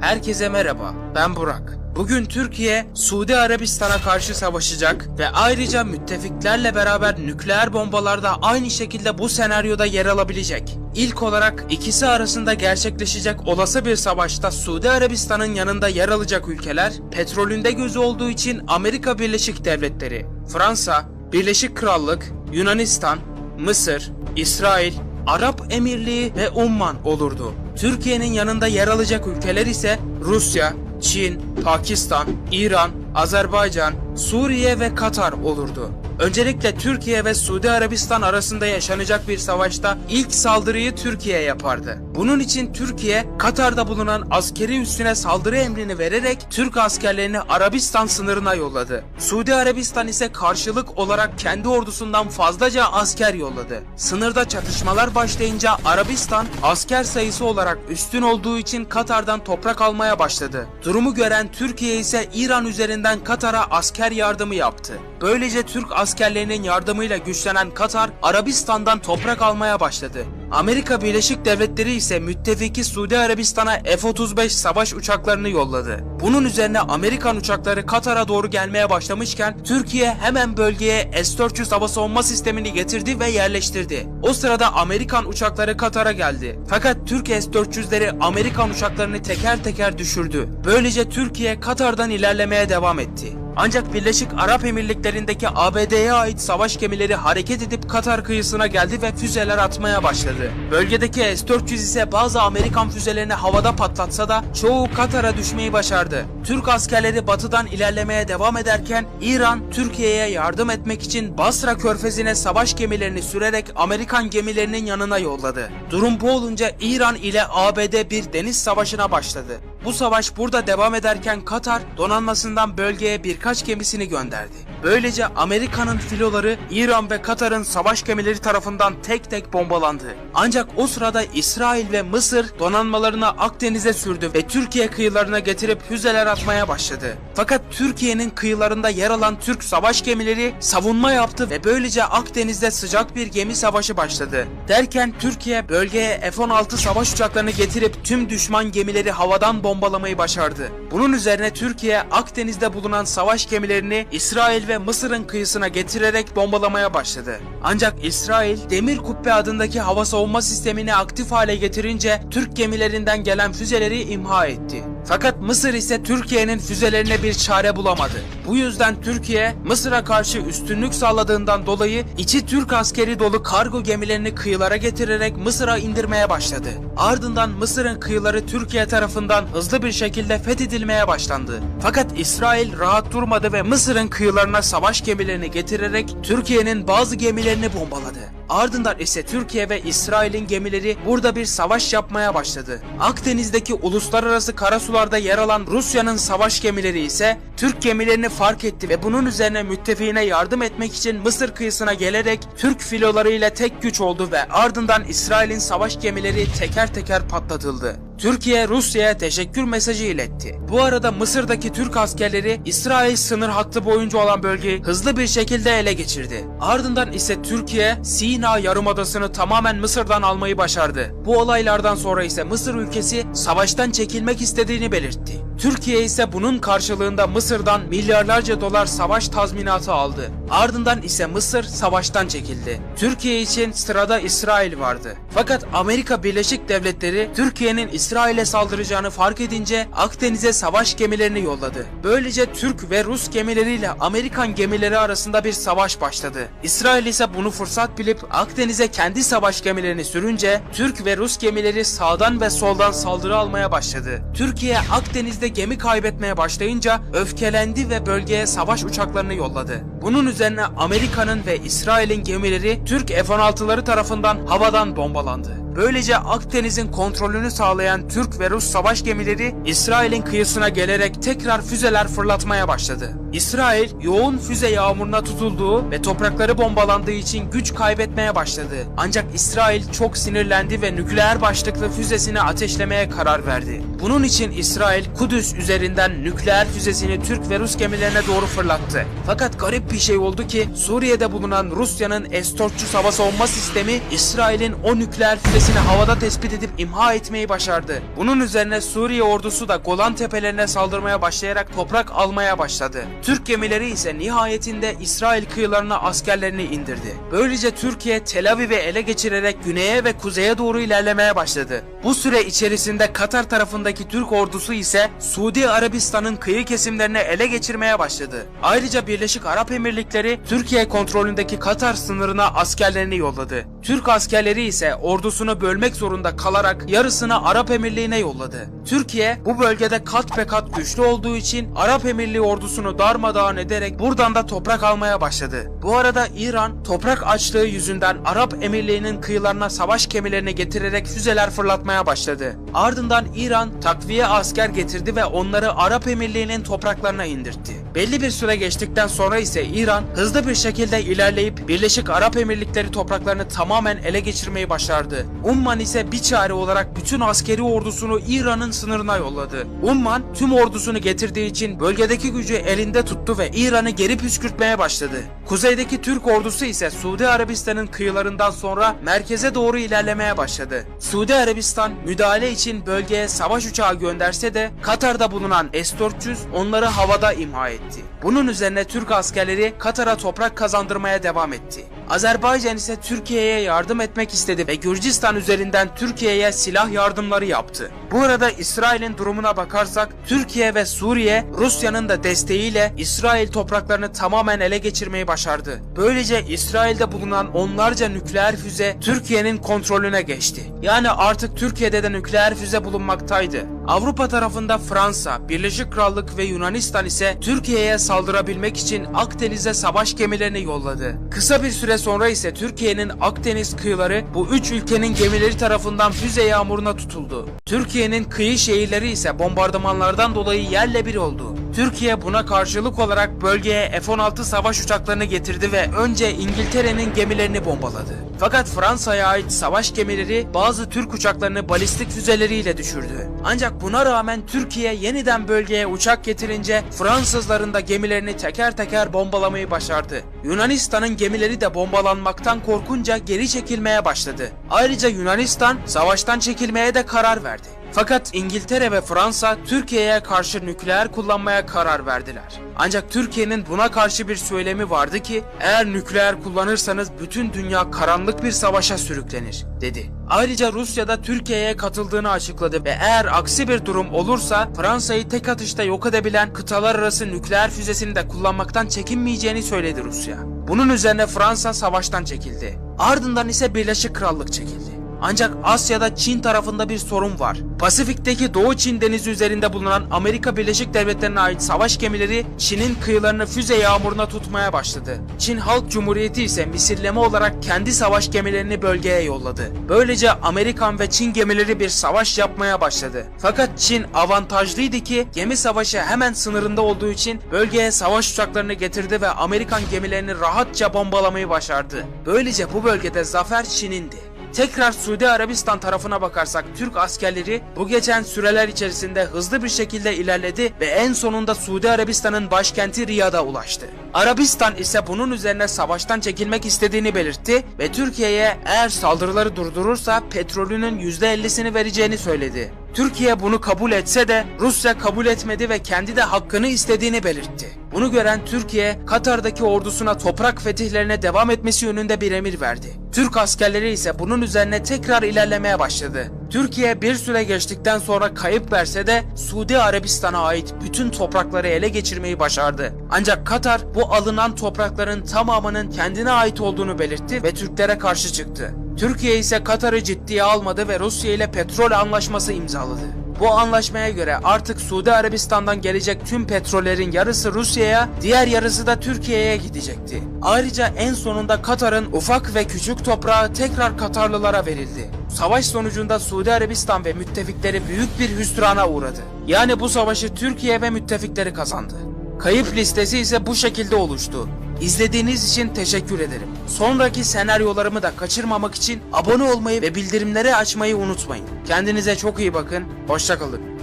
Herkese merhaba, ben Burak. Bugün Türkiye, Suudi Arabistan'a karşı savaşacak ve ayrıca müttefiklerle beraber nükleer bombalarda aynı şekilde bu senaryoda yer alabilecek. İlk olarak ikisi arasında gerçekleşecek olası bir savaşta Suudi Arabistan'ın yanında yer alacak ülkeler, petrolünde gözü olduğu için Amerika Birleşik Devletleri, Fransa, Birleşik Krallık, Yunanistan, Mısır, İsrail, Arap Emirliği ve Umman olurdu. Türkiye'nin yanında yer alacak ülkeler ise Rusya, Çin, Pakistan, İran, Azerbaycan, Suriye ve Katar olurdu. Öncelikle Türkiye ve Suudi Arabistan arasında yaşanacak bir savaşta ilk saldırıyı Türkiye yapardı. Bunun için Türkiye, Katar'da bulunan askeri üssüne saldırı emrini vererek Türk askerlerini Arabistan sınırına yolladı. Suudi Arabistan ise karşılık olarak kendi ordusundan fazlaca asker yolladı. Sınırda çatışmalar başlayınca Arabistan asker sayısı olarak üstün olduğu için Katar'dan toprak almaya başladı. Durumu gören Türkiye ise İran üzerinden Katar'a asker yardımı yaptı. Böylece Türk askerlerinin yardımıyla güçlenen Katar, Arabistan'dan toprak almaya başladı. Amerika Birleşik Devletleri ise müttefiki Suudi Arabistan'a F-35 savaş uçaklarını yolladı. Bunun üzerine Amerikan uçakları Katar'a doğru gelmeye başlamışken Türkiye hemen bölgeye S-400 hava savunma sistemini getirdi ve yerleştirdi. O sırada Amerikan uçakları Katar'a geldi. Fakat Türk S-400'leri Amerikan uçaklarını teker teker düşürdü. Böylece Türkiye Katar'dan ilerlemeye devam etti. Ancak Birleşik Arap Emirlikleri'ndeki ABD'ye ait savaş gemileri hareket edip Katar kıyısına geldi ve füzeler atmaya başladı. Bölgedeki S-400 ise bazı Amerikan füzelerini havada patlatsa da çoğu Katar'a düşmeyi başardı. Türk askerleri batıdan ilerlemeye devam ederken İran Türkiye'ye yardım etmek için Basra körfezine savaş gemilerini sürerek Amerikan gemilerinin yanına yolladı. Durum bu olunca İran ile ABD bir deniz savaşına başladı. Bu savaş burada devam ederken Katar donanmasından bölgeye birkaç gemisini gönderdi. Böylece Amerika'nın filoları İran ve Katar'ın savaş gemileri tarafından tek tek bombalandı. Ancak o sırada İsrail ve Mısır donanmalarını Akdeniz'e sürdü ve Türkiye kıyılarına getirip füzeler atmaya başladı. Fakat Türkiye'nin kıyılarında yer alan Türk savaş gemileri savunma yaptı ve böylece Akdeniz'de sıcak bir gemi savaşı başladı. Derken Türkiye bölgeye F-16 savaş uçaklarını getirip tüm düşman gemileri havadan bombalamayı başardı. Bunun üzerine Türkiye Akdeniz'de bulunan savaş gemilerini İsrail ve Mısır'ın kıyısına getirerek bombalamaya başladı. Ancak İsrail Demir Kubbe adındaki hava savunma sistemini aktif hale getirince Türk gemilerinden gelen füzeleri imha etti. Fakat Mısır ise Türkiye'nin füzelerine bir çare bulamadı. Bu yüzden Türkiye Mısır'a karşı üstünlük sağladığından dolayı içi Türk askeri dolu kargo gemilerini kıyılara getirerek Mısır'a indirmeye başladı. Ardından Mısır'ın kıyıları Türkiye tarafından hızlı bir şekilde fethedilmeye başlandı. Fakat İsrail rahat durmadı ve Mısır'ın kıyılarına savaş gemilerini getirerek Türkiye'nin bazı gemilerini bombaladı. Ardından ise Türkiye ve İsrail'in gemileri burada bir savaş yapmaya başladı. Akdeniz'deki uluslararası karasularda yer alan Rusya'nın savaş gemileri ise Türk gemilerini fark etti ve bunun üzerine müttefiğine yardım etmek için Mısır kıyısına gelerek Türk filolarıyla tek güç oldu ve ardından İsrail'in savaş gemileri teker teker patlatıldı. Türkiye Rusya'ya teşekkür mesajı iletti. Bu arada Mısır'daki Türk askerleri İsrail sınır hattı boyunca olan bölgeyi hızlı bir şekilde ele geçirdi. Ardından ise Türkiye Sina Yarımadası'nı tamamen Mısır'dan almayı başardı. Bu olaylardan sonra ise Mısır ülkesi savaştan çekilmek istediğini belirtti. Türkiye ise bunun karşılığında Mısır'dan milyarlarca dolar savaş tazminatı aldı. Ardından ise Mısır savaştan çekildi. Türkiye için sırada İsrail vardı. Fakat Amerika Birleşik Devletleri Türkiye'nin İsrail'e saldıracağını fark edince Akdeniz'e savaş gemilerini yolladı. Böylece Türk ve Rus gemileriyle Amerikan gemileri arasında bir savaş başladı. İsrail ise bunu fırsat bilip Akdeniz'e kendi savaş gemilerini sürünce Türk ve Rus gemileri sağdan ve soldan saldırı almaya başladı. Türkiye Akdeniz'de gemi kaybetmeye başlayınca öfkelendi ve bölgeye savaş uçaklarını yolladı. Bunun üzerine Amerika'nın ve İsrail'in gemileri Türk F-16'ları tarafından havadan bombalandı. Böylece Akdeniz'in kontrolünü sağlayan Türk ve Rus savaş gemileri İsrail'in kıyısına gelerek tekrar füzeler fırlatmaya başladı. İsrail yoğun füze yağmuruna tutulduğu ve toprakları bombalandığı için güç kaybetmeye başladı. Ancak İsrail çok sinirlendi ve nükleer başlıklı füzesini ateşlemeye karar verdi. Bunun için İsrail Kudüs üzerinden nükleer füzesini Türk ve Rus gemilerine doğru fırlattı. Fakat garip bir şey oldu ki Suriye'de bulunan Rusya'nın S-400 hava savunma sistemi İsrail'in o nükleer füzesini havada tespit edip imha etmeyi başardı. Bunun üzerine Suriye ordusu da Golan tepelerine saldırmaya başlayarak toprak almaya başladı. Türk gemileri ise nihayetinde İsrail kıyılarına askerlerini indirdi. Böylece Türkiye Tel Aviv'i ele geçirerek güneye ve kuzeye doğru ilerlemeye başladı. Bu süre içerisinde Katar tarafındaki Türk ordusu ise Suudi Arabistan'ın kıyı kesimlerini ele geçirmeye başladı. Ayrıca Birleşik Arap Emirlikleri Türkiye kontrolündeki Katar sınırına askerlerini yolladı. Türk askerleri ise ordusunu bölmek zorunda kalarak yarısını Arap Emirliği'ne yolladı. Türkiye bu bölgede kat be kat güçlü olduğu için Arap Emirliği ordusunu darmadağın ederek buradan da toprak almaya başladı. Bu arada İran toprak açlığı yüzünden Arap Emirliği'nin kıyılarına savaş gemilerini getirerek füzeler fırlatmaya başladı. Ardından İran takviye asker getirdi ve onları Arap Emirliği'nin topraklarına indirtti. Belli bir süre geçtikten sonra ise İran hızlı bir şekilde ilerleyip Birleşik Arap Emirlikleri topraklarını tamamen ele geçirmeyi başardı. Umman ise bir çare olarak bütün askeri ordusunu İran'ın sınırına yolladı. Umman tüm ordusunu getirdiği için bölgedeki gücü elinde tuttu ve İran'ı geri püskürtmeye başladı. Kuzeydeki Türk ordusu ise Suudi Arabistan'ın kıyılarından sonra merkeze doğru ilerlemeye başladı. Suudi Arabistan müdahale için bölgeye savaş uçağı gönderse de Katar'da bulunan S-400 onları havada imha etti. Bunun üzerine Türk askerleri Katar'a toprak kazandırmaya devam etti. Azerbaycan ise Türkiye'ye yardım etmek istedi ve Gürcistan üzerinden Türkiye'ye silah yardımları yaptı. Bu arada İsrail'in durumuna bakarsak Türkiye ve Suriye Rusya'nın da desteğiyle İsrail topraklarını tamamen ele geçirmeyi başardı. Böylece İsrail'de bulunan onlarca nükleer füze Türkiye'nin kontrolüne geçti. Yani artık Türkiye'de de nükleer füze bulunmaktaydı. Avrupa tarafında Fransa, Birleşik Krallık ve Yunanistan ise Türkiye'ye saldırabilmek için Akdeniz'e savaş gemilerini yolladı. Kısa bir süre sonra ise Türkiye'nin Akdeniz kıyıları bu üç ülkenin gemileri tarafından füze yağmuruna tutuldu. Türkiye'nin kıyı şehirleri ise bombardımanlardan dolayı yerle bir oldu. Türkiye buna karşılık olarak bölgeye F-16 savaş uçaklarını getirdi ve önce İngiltere'nin gemilerini bombaladı. Fakat Fransa'ya ait savaş gemileri bazı Türk uçaklarını balistik füzeleriyle düşürdü. Ancak buna rağmen Türkiye yeniden bölgeye uçak getirince Fransızların da gemilerini teker teker bombalamayı başardı. Yunanistan'ın gemileri de bombalanmaktan korkunca geri çekilmeye başladı. Ayrıca Yunanistan savaştan çekilmeye de karar verdi. Fakat İngiltere ve Fransa Türkiye'ye karşı nükleer kullanmaya karar verdiler. Ancak Türkiye'nin buna karşı bir söylemi vardı ki eğer nükleer kullanırsanız bütün dünya karanlık bir savaşa sürüklenir dedi. Ayrıca Rusya da Türkiye'ye katıldığını açıkladı ve eğer aksi bir durum olursa Fransa'yı tek atışta yok edebilen kıtalar arası nükleer füzesini de kullanmaktan çekinmeyeceğini söyledi Rusya. Bunun üzerine Fransa savaştan çekildi. Ardından ise Birleşik Krallık çekildi. Ancak Asya'da Çin tarafında bir sorun var. Pasifik'teki Doğu Çin denizi üzerinde bulunan Amerika Birleşik Devletleri'ne ait savaş gemileri Çin'in kıyılarını füze yağmuruna tutmaya başladı. Çin Halk Cumhuriyeti ise misilleme olarak kendi savaş gemilerini bölgeye yolladı. Böylece Amerikan ve Çin gemileri bir savaş yapmaya başladı. Fakat Çin avantajlıydı ki gemi savaşı hemen sınırında olduğu için bölgeye savaş uçaklarını getirdi ve Amerikan gemilerini rahatça bombalamayı başardı. Böylece bu bölgede zafer Çin'indi. Tekrar Suudi Arabistan tarafına bakarsak Türk askerleri bu geçen süreler içerisinde hızlı bir şekilde ilerledi ve en sonunda Suudi Arabistan'ın başkenti Riyad'a ulaştı. Arabistan ise bunun üzerine savaştan çekilmek istediğini belirtti ve Türkiye'ye eğer saldırıları durdurursa petrolünün %50'sini vereceğini söyledi. Türkiye bunu kabul etse de Rusya kabul etmedi ve kendi de hakkını istediğini belirtti. Bunu gören Türkiye, Katar'daki ordusuna toprak fetihlerine devam etmesi yönünde bir emir verdi. Türk askerleri ise bunun üzerine tekrar ilerlemeye başladı. Türkiye bir süre geçtikten sonra kayıp verse de Suudi Arabistan'a ait bütün toprakları ele geçirmeyi başardı. Ancak Katar bu alınan toprakların tamamının kendine ait olduğunu belirtti ve Türklere karşı çıktı. Türkiye ise Katar'ı ciddiye almadı ve Rusya ile petrol anlaşması imzaladı. Bu anlaşmaya göre artık Suudi Arabistan'dan gelecek tüm petrollerin yarısı Rusya'ya, diğer yarısı da Türkiye'ye gidecekti. Ayrıca en sonunda Katar'ın ufak ve küçük toprağı tekrar Katarlılara verildi. Savaş sonucunda Suudi Arabistan ve müttefikleri büyük bir hüsrana uğradı. Yani bu savaşı Türkiye ve müttefikleri kazandı. Kayıp listesi ise bu şekilde oluştu. İzlediğiniz için teşekkür ederim. Sonraki senaryolarımı da kaçırmamak için abone olmayı ve bildirimleri açmayı unutmayın. Kendinize çok iyi bakın. Hoşçakalın.